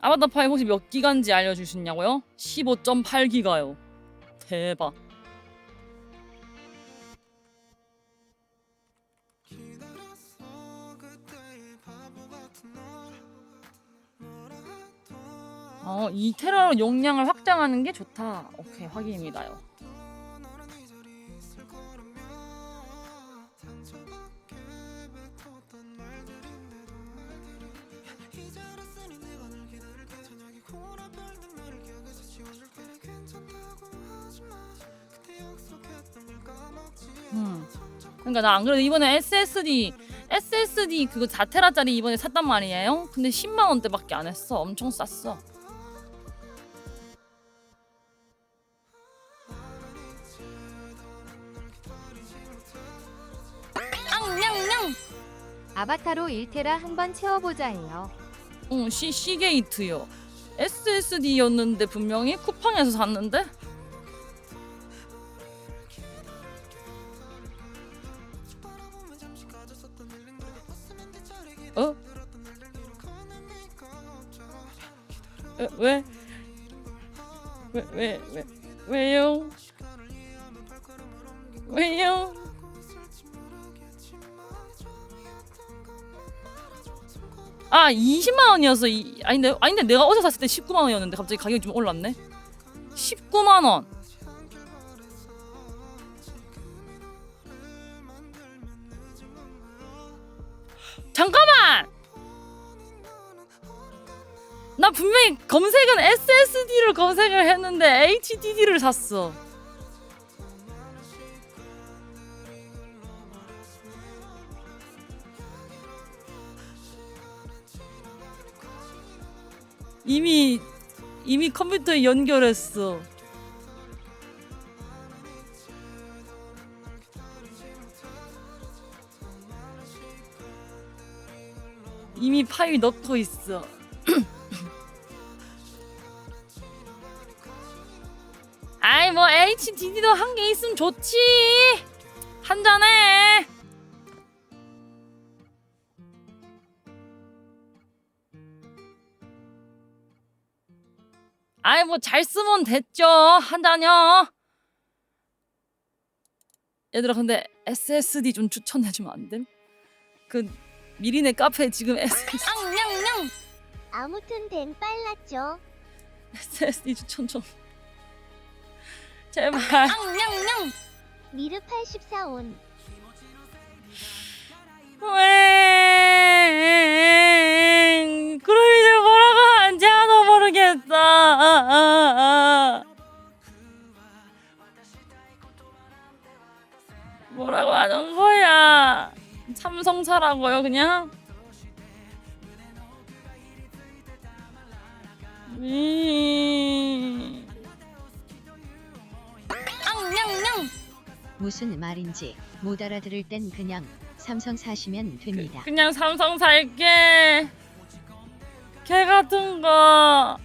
아바타 파이 혹시 몇 기가인지 알려주시냐고요? 15.8기가요. 대박. 어, 2테라로 용량을 확장하는 게 좋다. 오케이, 확인입니다요. 그러니까 나 안 그래도 이번에 SSD SSD 그거 4테라짜리 이번에 샀단 말이에요. 근데 10만 원대밖에 안 했어. 엄청 쌌어. 앙냥냥. 아바타로 1테라 한번 채워보자 해요. 응, C C게이트요. SSD였는데 분명히 쿠팡에서 샀는데. 어? 왜, 왜? 왜, 왜, 왜, 왜요? 왜요? 아 20만 원이었어. 이, 아닌데 아닌데 내가 어제 샀을 때 19만 원이었는데 갑자기 가격이 좀 올랐네. 19만 원. 잠깐만. 나 분명히 검색은 SSD를 검색을 했는데 HDD를 샀어. 이미 이미 컴퓨터에 연결했어. 이미 파일 넣고 있어. 아이 뭐 HDD도 한 개 있으면 좋지. 한 잔해. 아이 뭐 잘 쓰면 됐죠. 한 잔요. 얘들아 근데 SSD 좀 추천해주면 안 됨? 그 미리네 카페 지금 SSD, 앙냥냥. 아무튼 댐 빨랐죠. SSD 추천 좀 제발 앙냥냥. 미르 84온. 왜 그럼 이제 뭐라고 하는지 하나도 모르겠어 뭐라고 하는 거야 삼성 사라고요 그냥 음. 앙냥냥. 무슨 말인지 못 알아들을 땐 그냥 삼성 사시면 됩니다. 그냥 삼성 살게 개 같은 거